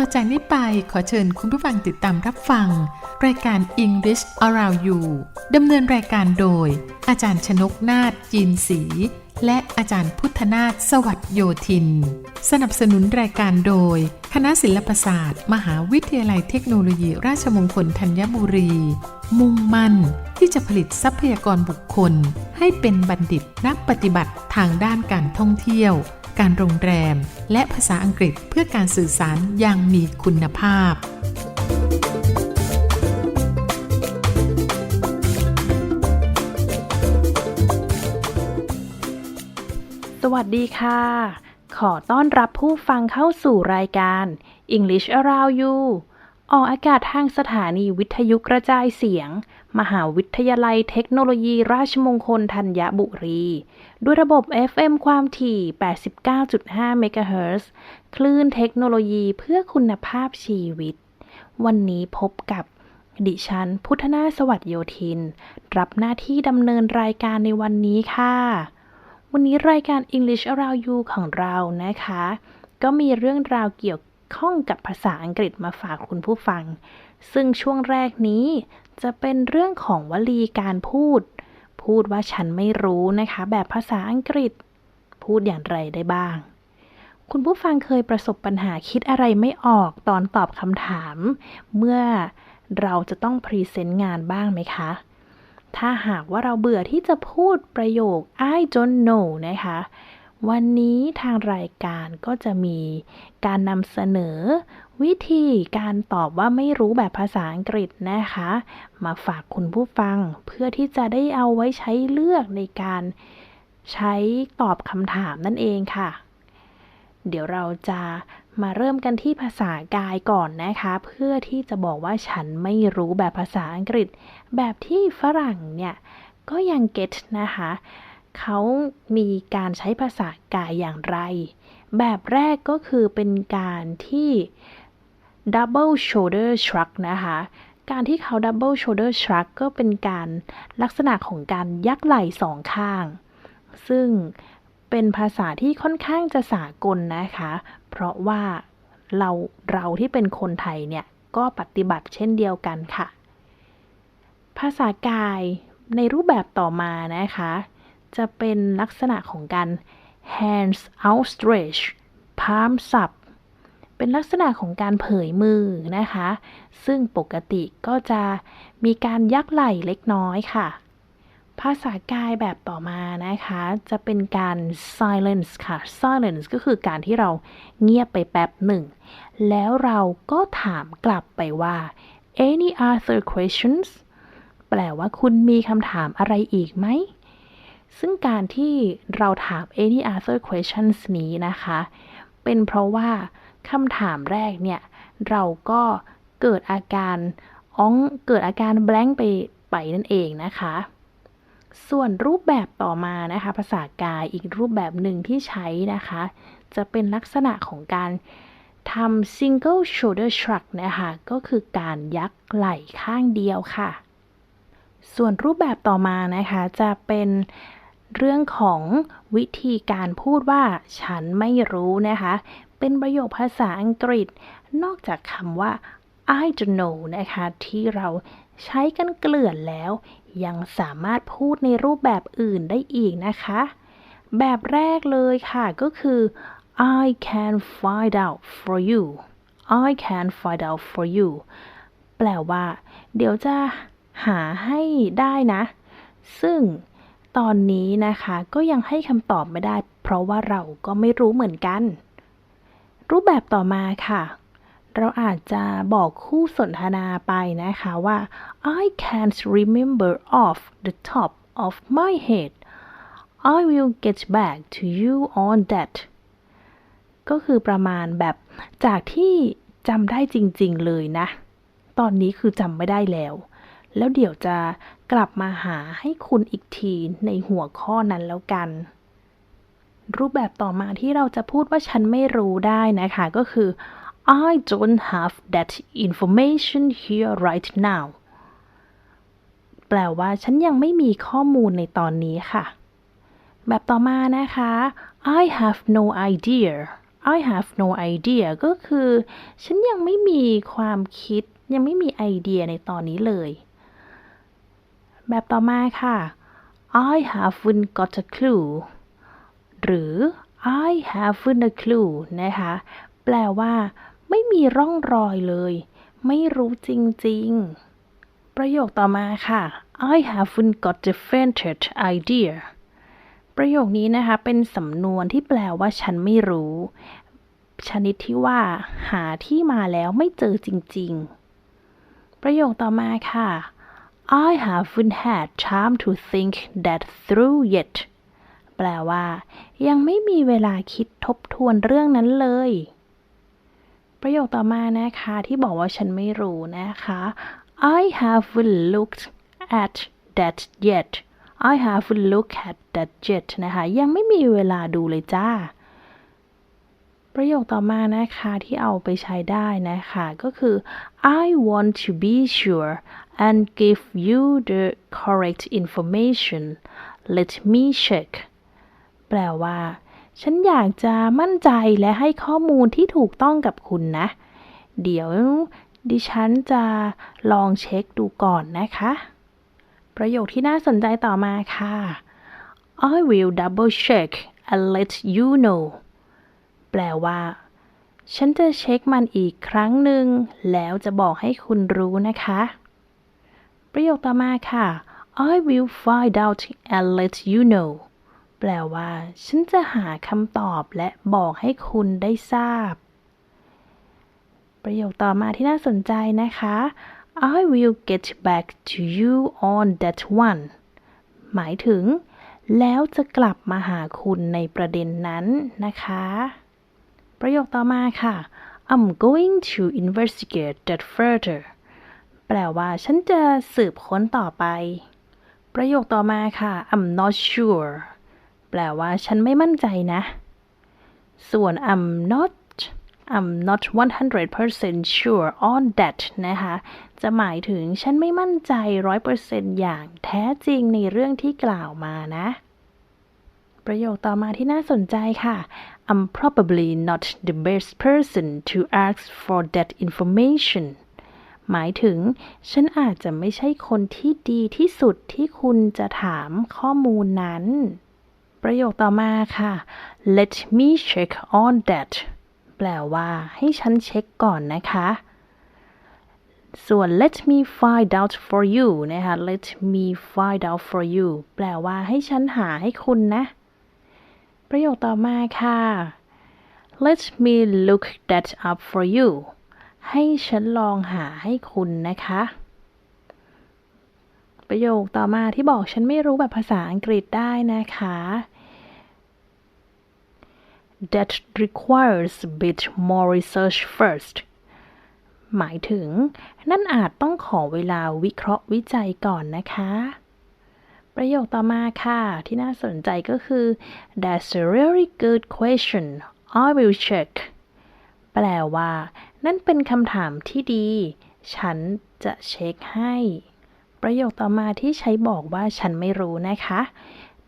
ต่อจากนี้ไปขอเชิญคุณผู้ฟังติดตามรับฟัง รายการ English Around You ดำเนินรายการโดย อาจารย์ชนกนาฏจีนศรีและอาจารย์พุทธนาถสวัสดโยธิน สนับสนุนรายการโดย คณะศิลปศาสตร์ มหาวิทยาลัยเทคโนโลยี ราชมงคลธัญบุรี มุ่งมั่นที่จะผลิตทรัพยากรบุคคล ให้เป็นบัณฑิตนักปฏิบัติทางด้านการท่องเที่ยว การโรงแรม และภาษาอังกฤษเพื่อการสื่อสารอย่างมีคุณภาพ สวัสดีค่ะ ขอต้อนรับผู้ฟังเข้าสู่รายการ English Around You ออกอากาศทางสถานีวิทยุกระจายเสียง มหาวิทยาลัยเทคโนโลยีราชมงคลธัญบุรี ด้วยระบบ FM ความถี่ 89.5 MHz คลื่นเทคโนโลยีเพื่อคุณภาพชีวิต วันนี้พบกับดิฉัน พุทธนาสวัสดโยธิน รับหน้าที่ดำเนินรายการในวันนี้ค่ะ วันนี้รายการ English Around You ของเรานะคะ ก็มีเรื่องราวเกี่ยว ข้องกับภาษาอังกฤษมาฝากคุณผู้ฟัง ซึ่งช่วงแรกนี้จะเป็นเรื่องของวลีการพูด พูดว่าฉันไม่รู้นะคะ แบบภาษาอังกฤษ พูดอย่างไรได้บ้าง คุณผู้ฟังเคยประสบปัญหาคิดอะไรไม่ออกตอนตอบคำถาม เมื่อเราจะต้องพรีเซนต์งานบ้างไหมคะถ้าหากว่าเราเบื่อที่จะพูดประโยค I don't know นะคะ วันนี้ทางรายการก็จะมีการนำเสนอ วิธีการตอบว่าไม่รู้แบบภาษาอังกฤษนะคะ มาฝากคุณผู้ฟังเพื่อที่จะได้เอาไว้ใช้เลือกในการใช้ตอบคำถามนั่นเองค่ะ เดี๋ยวเราจะมาเริ่มกันที่ภาษากายก่อนนะคะ เพื่อที่จะบอกว่าฉันไม่รู้แบบภาษาอังกฤษ แบบที่ฝรั่งเนี่ยก็ยังเก็ตนะคะ เขามีการใช้ภาษากายอย่างไร แบบแรกก็คือเป็นการที่ double shoulder shrug นะคะ การที่เขา double shoulder shrug ก็เป็นการลักษณะของการยักไหล่สองข้าง ซึ่งเป็นภาษาที่ค่อนข้างจะสากลนะคะ เพราะว่าเราเราที่เป็นคนไทยเนี่ย ก็ปฏิบัติเช่นเดียวกันค่ะ ภาษากายในรูปแบบต่อมานะคะ จะเป็นลักษณะของการ hands outstretched palms up เป็นลักษณะของการเผยมือนะคะ ซึ่งปกติก็จะมีการยักไหล่เล็กน้อยค่ะ ภาษากายแบบต่อมานะคะ จะเป็นการ silence ค่ะ silence ก็คือการที่เราเงียบไปแป๊บหนึ่ง แล้วเราก็ถามกลับไปว่า any other questions แปลว่าคุณมีคำถามอะไรอีกไหม ซึ่งการที่เราถาม any other questions นี้นะคะ เป็นเพราะว่าคำถามแรกเนี่ย เราก็เกิดอาการอ้องเกิดอาการ blank ไปไปนั่นเองนะคะ ส่วนรูปแบบต่อมานะคะ ภาษากายอีกรูปแบบหนึ่งที่ใช้นะคะ จะเป็นลักษณะของการทำ single shoulder shrug นะคะ ก็คือการยักไหล่ข้างเดียวค่ะ ส่วนรูปแบบต่อมานะคะ จะเป็น เรื่องของวิธีการพูดว่า ฉันไม่รู้นะคะ เป็นประโยคภาษาอังกฤษ นอกจากคำว่า I don't know นะคะ ที่เราใช้กันเกลื่อนแล้ว ยังสามารถพูดในรูปแบบอื่นได้อีกนะคะ แบบแรกเลยค่ะก็คือ I can find out for you I can find out for you แปลว่า เดี๋ยวจะหาให้ได้นะ ซึ่ง ตอนนี้นะคะ ก็ยังให้คำตอบไม่ได้ เพราะว่าเราก็ไม่รู้เหมือนกัน รูปแบบต่อมาค่ะ เราอาจจะบอกคู่สนทนาไปนะคะว่า I can't remember off the top of my head I will get back to you on that ก็คือประมาณแบบจากที่จำได้จริงๆเลยนะ ตอนนี้คือจำไม่ได้แล้ว แล้วเดี๋ยวจะ กลับมาหาให้คุณอีกทีในหัวข้อนั้นแล้วกัน รูปแบบต่อมาที่เราจะพูดว่าฉันไม่รู้ได้นะคะก็คือ I don't have that information here right now แปลว่าฉันยังไม่มีข้อมูลในตอนนี้ค่ะ แบบต่อมานะคะ I have no idea I have no idea ก็คือ ฉันยังไม่มีความคิดยังไม่มีไอเดียในตอนนี้เลย แบบต่อมาค่ะ I haven't got a clue หรือ I haven't a clue นะคะ แปลว่า ไม่มีร่องรอยเลย ไม่รู้จริง ๆ ประโยคต่อมาค่ะ I haven't got the faintest idea ประโยคนี้นะคะ เป็นสำนวนที่แปลว่าฉันไม่รู้ ชนิดที่ว่า หาที่มาแล้วไม่เจอจริง ๆ ประโยคต่อมาค่ะ I haven't had time to think that through yet แปลว่า ยังไม่มีเวลาคิดทบทวนเรื่องนั้นเลย ประโยคต่อมานะคะ ที่บอกว่าฉันไม่รู้นะคะ I haven't looked at that yet I haven't looked at that yet นะคะ ยังไม่มีเวลาดูเลยจ้า ประโยคต่อมานะคะที่เอาไปใช้ได้นะคะ ก็คือ I want to be sure and give you the correct information let me check แปลว่า ฉันอยากจะมั่นใจและให้ข้อมูลที่ถูกต้องกับคุณนะ เดี๋ยวดิฉันจะลองเช็คดูก่อนนะคะ ประโยคที่น่าสนใจต่อมาค่ะ I will double check and let you know แปลว่า ฉันจะเช็คมันอีกครั้งหนึ่งแล้วจะบอกให้คุณรู้นะคะ ประโยคต่อมาค่ะ I will find out and let you know แปลว่า ฉันจะหาคำตอบและบอกให้คุณได้ทราบ ประโยคต่อมาที่น่าสนใจนะคะ I will get back to you on that one หมายถึง แล้วจะกลับมาหาคุณในประเด็นนั้นนะคะ ประโยคต่อมาค่ะ I'm going to investigate that further แปลว่าฉันจะสืบค้นต่อไป ประโยคต่อมาค่ะ I'm not sure แปลว่าฉันไม่มั่นใจนะ ส่วน I'm not I'm not 100% sure on that นะคะ จะหมายถึงฉันไม่มั่นใจ 100%อย่างแท้จริงในเรื่องที่กล่าวมานะ ประโยคต่อมาที่น่าสนใจค่ะ I'm probably not the best person to ask for that information หมายถึง ฉันอาจจะไม่ใช่คนที่ดีที่สุดที่คุณจะถามข้อมูลนั้น ประโยคต่อมาค่ะ Let me check on that แปลว่าให้ฉันเช็คก่อนนะคะ ส่วน let me find out for you นะคะ let me find out for you แปลว่าให้ฉันหาให้คุณนะ ประโยคต่อมาค่ะ let me look that up for you ให้ฉันลองหาให้คุณนะคะ ประโยคต่อมาที่บอกฉันไม่รู้แบบภาษาอังกฤษได้นะคะ that requires a bit more research first หมายถึง นั่นอาจต้องขอเวลาวิเคราะห์วิจัยก่อนนะคะ ประโยคต่อมาค่ะ ที่น่าสนใจก็คือ That's a really good question I will check แปลว่า นั่นเป็นคำถามที่ดี ฉันจะเช็คให้ ประโยคต่อมาที่ใช้บอกว่าฉันไม่รู้นะคะ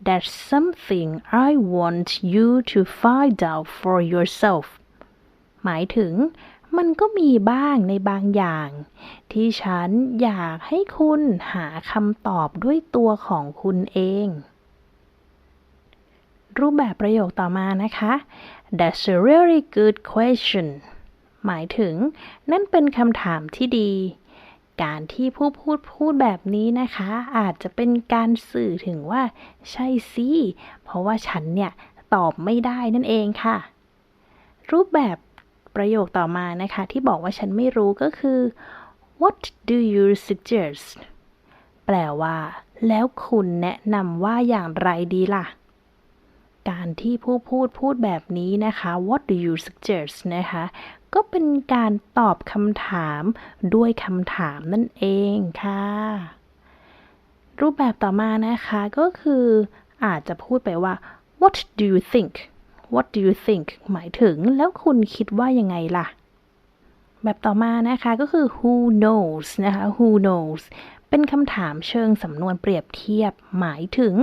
That's something I want you to find out for yourself หมายถึงมันก็มีบ้างในบางอย่าง ที่ฉันอยากให้คุณหาคำตอบด้วยตัวของคุณเอง รูปแบบประโยคต่อมานะคะ That's a really good question หมายถึง นั่นเป็นคำถามที่ดี การที่ผู้พูดพูดแบบนี้นะคะ อาจจะเป็นการสื่อถึงว่า ใช่สิ เพราะว่าฉันเนี่ยตอบไม่ได้นั่นเองค่ะ รูปแบบประโยคต่อมานะคะ ที่บอกว่าฉันไม่รู้ก็คือ what do you suggest แปลว่า แล้วคุณแนะนำว่าอย่างไรดีล่ะ การที่ผู้พูดพูดแบบนี้นะคะ what do you suggest นะคะ ก็เป็นการตอบคำถามด้วยคำถามนั่นเองค่ะ รูปแบบต่อมานะคะก็คืออาจจะพูดไปว่า what do you think what do you think หมายถึงแล้วคุณคิดว่ายังไงล่ะ แบบต่อมานะคะก็คือ who knows นะคะ who knows เป็นคำถามเชิงสำนวนเปรียบเทียบ หมายถึง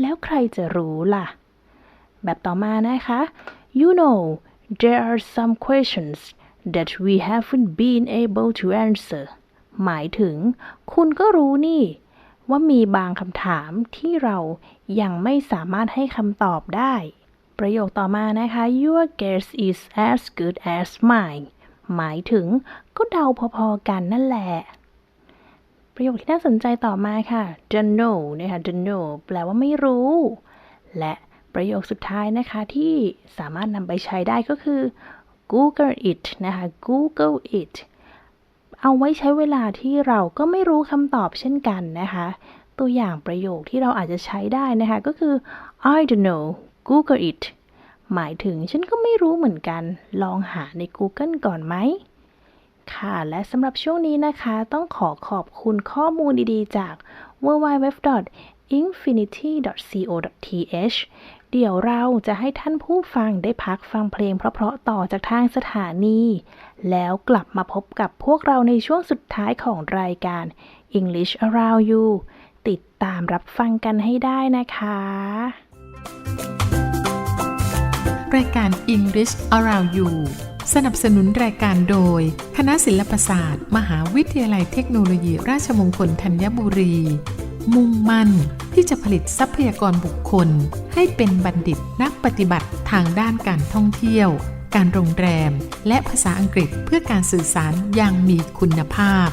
แล้วใครจะรู้ล่ะ แบบต่อมานะคะ you know there are some questions that we haven't been able to answer หมายถึง คุณก็รู้นี่ ว่ามีบางคำถามที่เรายังไม่สามารถให้คำตอบได้ ประโยคต่อมานะคะ your guess is as good as mine หมายถึง ก็เดาพอๆกันนั่นแหละ ประโยคที่น่าสนใจต่อมาค่ะ don't know นะคะ don't know แปลว่าไม่รู้ และ ประโยคสุดท้ายนะคะที่สามารถนำไปใช้ได้ก็คือ Google it นะคะ Google it เอาไว้ใช้เวลาที่เราก็ไม่รู้คำตอบเช่นกันนะคะ ตัวอย่างประโยคที่เราอาจจะใช้ได้นะคะ ก็คือ I don't know Google it หมายถึงฉันก็ไม่รู้เหมือนกัน ลองหาใน Google ก่อนไหม ค่ะ และสำหรับช่วงนี้นะคะ ต้องขอขอบคุณข้อมูลดีๆ จาก www.infinity.co.th เดี๋ยวเราจะให้ท่านผู้ฟังได้พักฟังเพลงเพราะๆต่อจากทางสถานี แล้วกลับมาพบกับพวกเราในช่วงสุดท้ายของรายการ English Around You ติดตามรับฟังกันให้ได้นะคะ รายการ English Around You สนับสนุนรายการโดย คณะศิลปศาสตร์ มหาวิทยาลัยเทคโนโลยี ราชมงคลธัญบุรี มุ่งมั่นที่จะผลิตทรัพยากรบุคคล ให้เป็นบัณฑิตนักปฏิบัติทางด้านการท่องเที่ยว การโรงแรม และภาษาอังกฤษเพื่อการสื่อสารอย่างมีคุณภาพ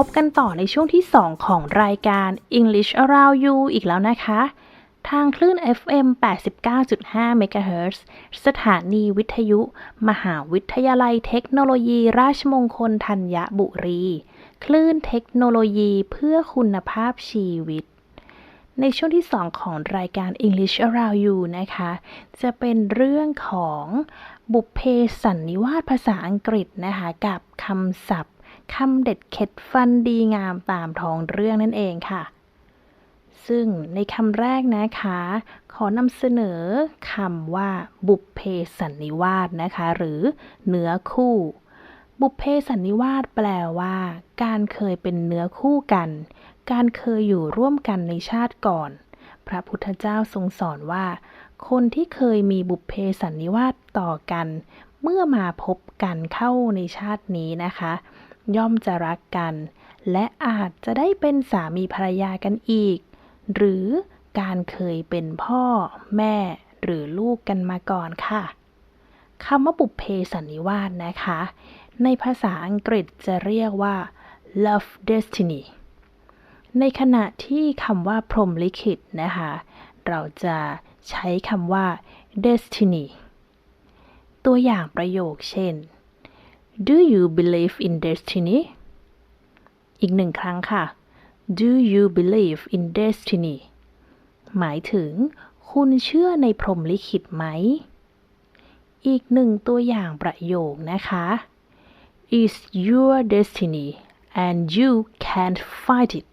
พบกันต่อในช่วงที่ 2 ของรายการ English Around You อีกแล้วนะคะ ทางคลื่น FM 89.5 MHz สถานีวิทยุ มหาวิทยาลัยเทคโนโลยีราชมงคลธัญบุรี คลื่นเทคโนโลยีเพื่อคุณภาพชีวิต ในช่วงที่ 2 ของรายการ English Around You นะคะ จะเป็นเรื่องของบุพเพสันนิวาสภาษาอังกฤษนะคะ กับคำศัพท์ คำเด็ดเข็ดฟันดีงามตามท้องเรื่องนั่นเองค่ะ ซึ่งในคำแรกนะคะ ขอนำเสนอคำว่าบุพเพสันนิวาสนะคะ หรือเนื้อคู่ บุพเพสันนิวาสแปลว่า การเคยเป็นเนื้อคู่กัน การเคยอยู่ร่วมกันในชาติก่อน พระพุทธเจ้าทรงสอนว่า คนที่เคยมีบุพเพสันนิวาสต่อกัน เมื่อมาพบกันเข้าในชาตินี้นะคะ ย่อมจะรักกัน และอาจจะได้เป็นสามีภรรยากันอีก หรือการเคยเป็นพ่อ แม่ หรือลูกกันมาก่อนค่ะคำว่าบุพเพสันนิวาสนะคะ ในภาษาอังกฤษจะเรียกว่า love destiny ในขณะที่คำว่าพรหมลิขิตนะคะ เราจะใช้คำว่า destiny ตัวอย่างประโยคเช่น Do you believe in destiny อีกหนึ่งครั้งค่ะ Do you believe in destiny หมายถึง คุณเชื่อในพรหมลิขิตไหม อีกหนึ่งตัวอย่างประโยคนะคะ Is your destiny and you can't fight it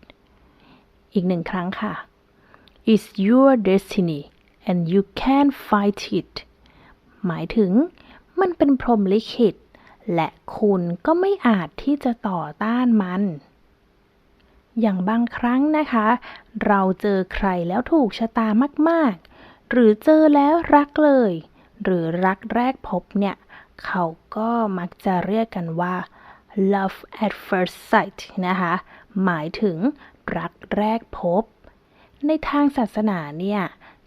อีกหนึ่งครั้งค่ะ Is your destiny and you can't fight it หมายถึง มันเป็นพรหมลิขิต และคุณก็ไม่อาจที่จะต่อต้านมัน อย่างบางครั้งนะคะ เราเจอใครแล้วถูกชะตามากๆ หรือเจอแล้วรักเลย หรือรักแรกพบเนี่ย เขาก็มักจะเรียกกันว่า love at first sight นะคะ หมายถึงรักแรกพบ ในทางศาสนาเนี่ย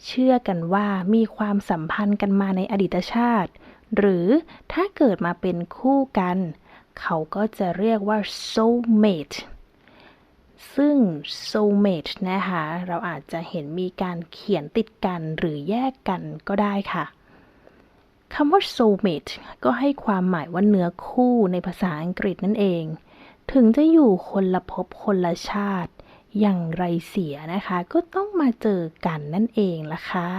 เชื่อกันว่ามีความสัมพันธ์กันมาในอดีตชาติ หรือถ้าเกิดมาเป็นคู่กัน เขาก็จะเรียกว่า soulmate ซึ่ง soulmate นะคะ เราอาจจะเห็นมีการเขียนติดกันหรือแยกกันก็ได้ค่ะคำว่า soulmate ก็ให้ความหมายว่าเนื้อคู่ในภาษาอังกฤษนั่นเอง ถึงจะอยู่คนละภพคนละชาติ อย่างไรเสียนะคะ ก็ต้องมาเจอกันนั่นเองล่ะค่ะ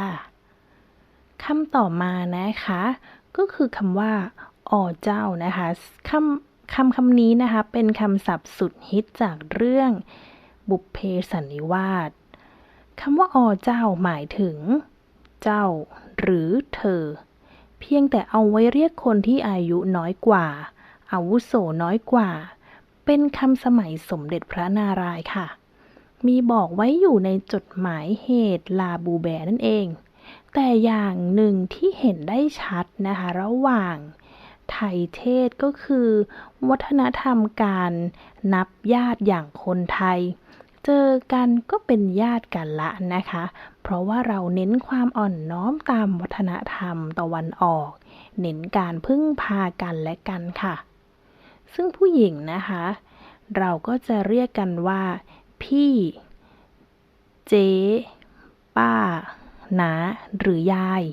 คำต่อมานะคะ ก็คือคำว่าอ๋อเจ้านะคะคำคำคำนี้นะคะ เป็นคำศัพท์สุดฮิตจากเรื่องบุพเพสันนิวาสคำว่าอ๋อเจ้าหมายถึง เจ้า หรือเธอ เพียงแต่เอาไว้เรียกคนที่อายุน้อยกว่า อาวุโสน้อยกว่า เป็นคำสมัยสมเด็จพระนารายณ์ค่ะ มีบอกไว้อยู่ในจดหมายเหตุลาบูแบนั่นเอง แต่อย่างหนึ่งที่เห็นได้ชัดนะคะ ระหว่างไทยเทศก็คือ วัฒนธรรมการนับญาติอย่างคนไทย เจอกันก็เป็นญาติกันละนะคะ เพราะว่าเราเน้นความอ่อนน้อมตามวัฒนธรรมตะวันออก เน้นการพึ่งพากันและกันค่ะ ซึ่งผู้หญิงนะคะ เราก็จะเรียกกันว่า พี่ เจ๊ป้า น้าหรือยาย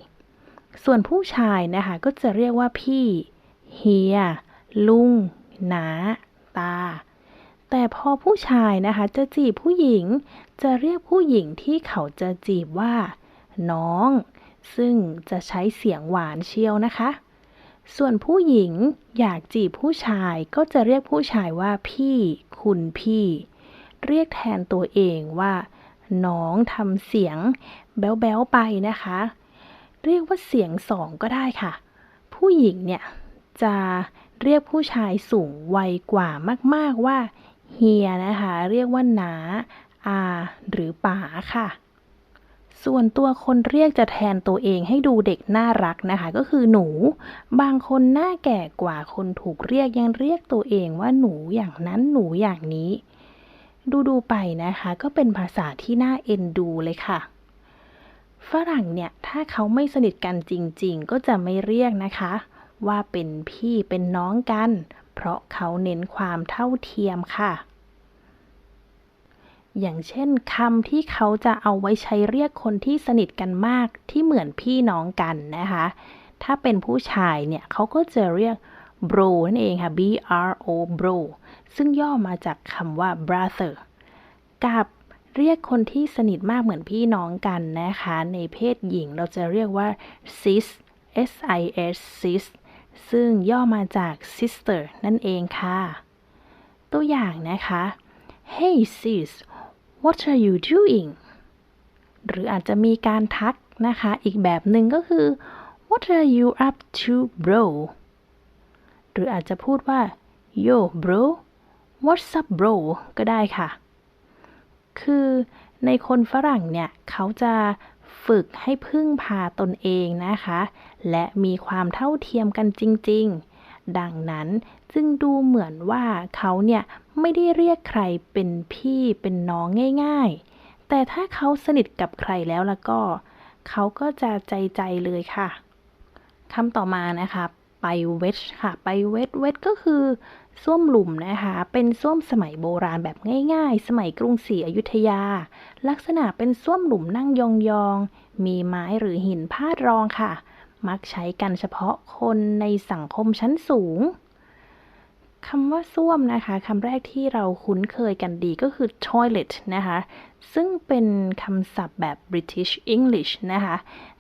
ส่วนผู้ชายนะคะก็จะเรียกว่าพี่เฮีย ลุงน้าตา แต่พอผู้ชายนะคะจะจีบผู้หญิง จะเรียกผู้หญิงที่เขาจะจีบว่า น้อง ซึ่งจะใช้เสียงหวานเชียวนะคะ ส่วนผู้หญิงอยากจีบผู้ชายก็จะเรียกผู้ชายว่าพี่ คุณพี่ เรียกแทนตัวเองว่า น้องทำเสียงแบ๊วๆไปนะคะ เรียกว่าเสียงสองก็ได้ค่ะ ผู้หญิงเนี่ยจะเรียกผู้ชายสูงวัยกว่ามากๆว่าเฮียนะคะ เรียกว่าหนาอาหรือป๋าค่ะ ส่วนตัวคนเรียกจะแทนตัวเองให้ดูเด็กน่ารักนะคะ ก็คือหนู บางคนหน้าแก่กว่าคนถูกเรียกยังเรียกตัวเองว่าหนูอย่างนั้นหนูอย่างนี้ ดูดูๆไปนะคะ ก็เป็นภาษาที่น่าเอ็นดูเลยค่ะ ฝรั่งเนี่ยถ้าเขาไม่สนิทกันจริง ๆ ก็จะไม่เรียกนะคะ ว่าเป็นพี่เป็นน้องกัน เพราะเขาเน้นความเท่าเทียมค่ะ อย่างเช่นคำที่เขาจะเอาไว้ใช้เรียกคนที่สนิทกันมากที่เหมือนพี่น้องกันนะคะ ถ้าเป็นผู้ชายเนี่ยเขาก็จะเรียก bro นั่นเองค่ะ b r o bro ซึ่งย่อมาจากคำว่า brother กับเรียกคนที่สนิทมากเหมือนพี่น้องกันนะคะ ในเพศหญิงเราจะเรียกว่า sis s i s sis ซึ่งย่อมาจาก sister นั่นเองค่ะ ตัวอย่างนะคะ Hey sis what are you doing หรืออาจจะมีการทักนะคะ อีกแบบหนึ่งก็คือ what are you up to bro หรืออาจจะพูดว่า yo bro what's up bro ก็ได้ค่ะ คือในคนฝรั่งเนี่ย เขาจะฝึกให้พึ่งพาตนเองนะคะ และมีความเท่าเทียมกันจริง ๆ ดังนั้นจึงดูเหมือนว่าเขาเนี่ยไม่ได้เรียกใครเป็นพี่เป็นน้องง่าย ๆ แต่ถ้าเขาสนิทกับใครแล้วล้วก็ เขาก็จะใจใจเลยค่ะคำต่อมานะคะ ไปเวชค่ะ ไปเวชเวชก็คือ ส้วมหลุมนะคะ เป็นส้วมสมัยโบราณแบบง่ายๆ สมัยกรุงศรีอยุธยา ลักษณะเป็นส้วมหลุมนั่งยองๆ มีไม้หรือหินพาดรองค่ะ มักใช้กันเฉพาะคนในสังคมชั้นสูงคำว่าส้วมนะคะคำแรกที่เราคุ้นเคยกันดีก็คือ toilet นะคะ ซึ่งเป็นคำศัพท์แบบ British English นะคะ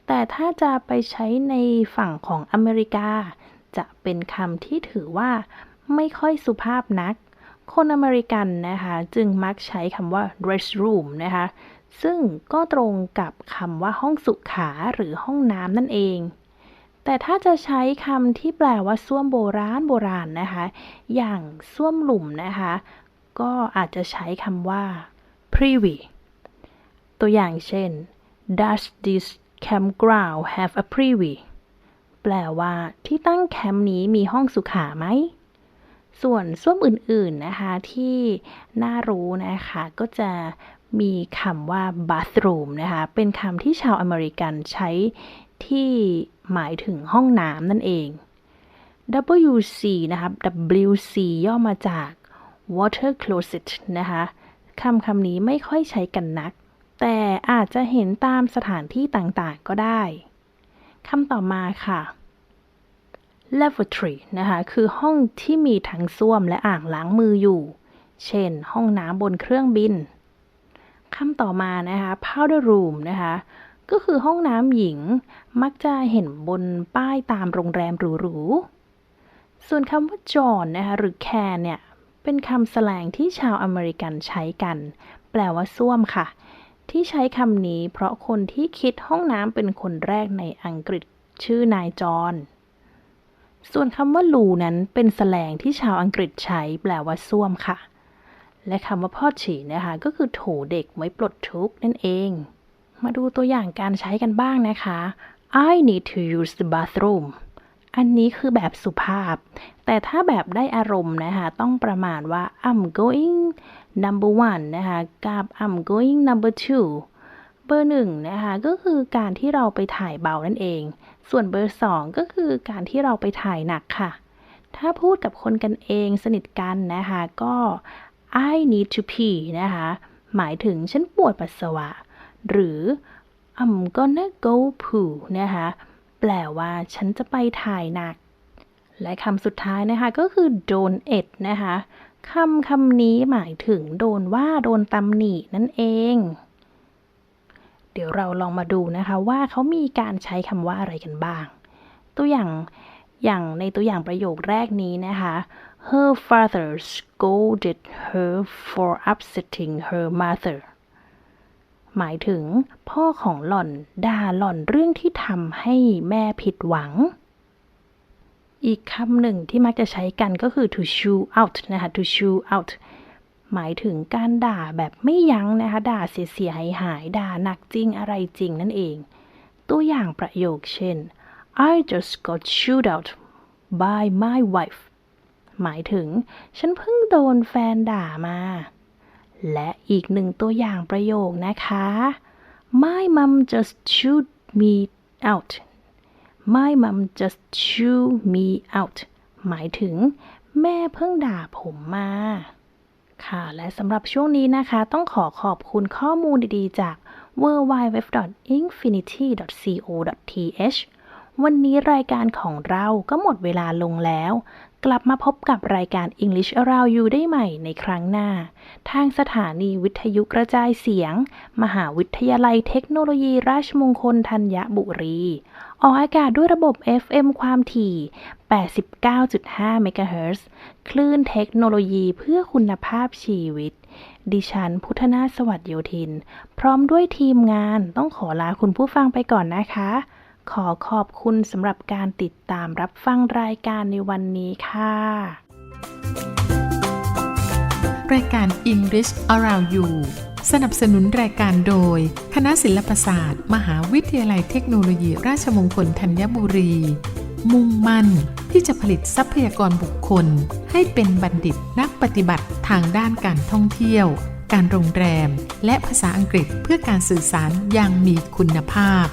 แต่ถ้าจะไปใช้ในฝั่งของอเมริกา จะเป็นคำที่ถือว่า ไม่ค่อยสุภาพนัก คนอเมริกันนะคะจึงมักใช้คำว่า restroom นะคะซึ่งก็ตรงกับคำว่าห้องสุขาหรือห้องน้ำนั่นเอง แต่ถ้าจะใช้คำที่แปลว่าส้วมโบราณโบราณนะคะ อย่างส้วมหลุมนะคะ ก็อาจจะใช้คำว่า privy ตัวอย่างเช่น Does this campground have a privy แปลว่าที่ตั้งแคมป์นี้มีห้องสุขาไหม ส่วนส้วมอื่นๆนะคะที่น่ารู้นะคะก็จะมีคำว่า bathroom นะคะ เป็นคำที่ชาวอเมริกันใช้ที่หมายถึงห้องน้ำนั่นเอง WC นะคะ WC ย่อมาจาก water closet นะคะคำคำนี้ไม่ค่อยใช้กันนัก แต่อาจจะเห็นตามสถานที่ต่างๆก็ได้ คำต่อมาค่ะ lavatory นะคะคือห้องที่มีทั้งส้วมและอ่างล้างมืออยู่ เช่น ห้องน้ำบนเครื่องบินคำต่อมานะคะ powder room นะคะ ก็คือห้องน้ำหญิงมักจะเห็นบนป้ายตามโรงแรมหรูๆ ส่วนคำว่า John นะคะหรือ can เนี่ย เป็นคำแสลงที่ชาวอเมริกันใช้กัน แปลว่าส้วมค่ะ ที่ใช้คำนี้เพราะคนที่คิดห้องน้ำเป็นคนแรกในอังกฤษชื่อนายจอห์น ส่วนคำว่าลูนั้นเป็นแสลงที่ชาวอังกฤษใช้แปลว่าส้วมค่ะ และคำว่าพ่อฉีนะคะ ก็คือโถเด็กไว้ปลดทุกข์นั่นเอง มาดูตัวอย่างการใช้กันบ้างนะคะ I need to use the bathroom อันนี้คือแบบสุภาพ แต่ถ้าแบบได้อารมณ์นะคะ ต้องประมาณว่า I'm going number one นะคะกับ I'm going number two เบอร์หนึ่งนะคะ ก็คือการที่เราไปถ่ายเบานั่นเอง ส่วนเบอร์สองก็คือการที่เราไปถ่ายหนักค่ะ ถ้าพูดกับคนกันเองสนิทกันนะคะ ก็ I need to pee นะคะ หมายถึงฉันปวดปัสสาวะ หรือ I'm gonna go poo นะคะ แปลว่าฉันจะไปถ่ายหนัก และคำสุดท้ายนะคะก็คือโดนเอ็ดนะคะคำคำนี้หมายถึงโดนว่าโดนตำหนินั่นเอง เดี๋ยวเราลองมาดูนะคะว่าเขามีการใช้คำว่าอะไรกันบ้าง ตัวอย่างอย่างในตัวอย่างประโยคแรกนี้นะคะ Her father scolded her for upsetting her mother หมายถึงพ่อของหล่อนด่าหล่อนเรื่องที่ทำให้แม่ผิดหวัง อีกคำหนึ่งที่มักจะใช้กันก็คือ to chew out นะคะ to chew out หมายถึงการด่าแบบไม่ยั้งนะคะ ด่าเสียหายหายด่าหนักจริงอะไรจริงนั่นเอง ตัวอย่างประโยคเช่น I just got chewed out by my wife หมายถึง ฉันเพิ่งโดนแฟนด่ามา และอีกหนึ่งตัวอย่างประโยคนะคะ My mom just chewed me out My mom just chewed me out หมายถึง แม่เพิ่งด่าผมมา ค่ะ และสำหรับช่วงนี้นะคะ ต้องขอขอบคุณข้อมูลดีๆ จาก w w w i n f i n i t y c o t h วันนี้รายการของเราก็หมดเวลาลงแล้ว กลับมาพบกับรายการ English Around You ได้ใหม่ในครั้งหน้า ทางสถานีวิทยุกระจายเสียง มหาวิทยาลัยเทคโนโลยีราชมงคลธัญบุรี ออกอากาศด้วยระบบ FM ความถี่ 89.5เมกะเฮิรตซ์คลื่นเทคโนโลยีเพื่อคุณภาพชีวิต ดิฉันพุทธนาสวัสดิโยธิน พร้อมด้วยทีมงานต้องขอลาคุณผู้ฟังไปก่อนนะคะ ขอขอบคุณสำหรับการติดตามรับฟังรายการในวันนี้ค่ะ รายการ English Around You สนับสนุนรายการโดย คณะศิลปศาสตร์ มหาวิทยาลัยเทคโนโลยี ราชมงคลธัญบุรี มุ่งมั่นที่จะผลิตทรัพยากรบุคคล ให้เป็นบัณฑิตนักปฏิบัติทางด้านการท่องเที่ยว การโรงแรม และภาษาอังกฤษเพื่อการสื่อสารอย่างมีคุณภาพ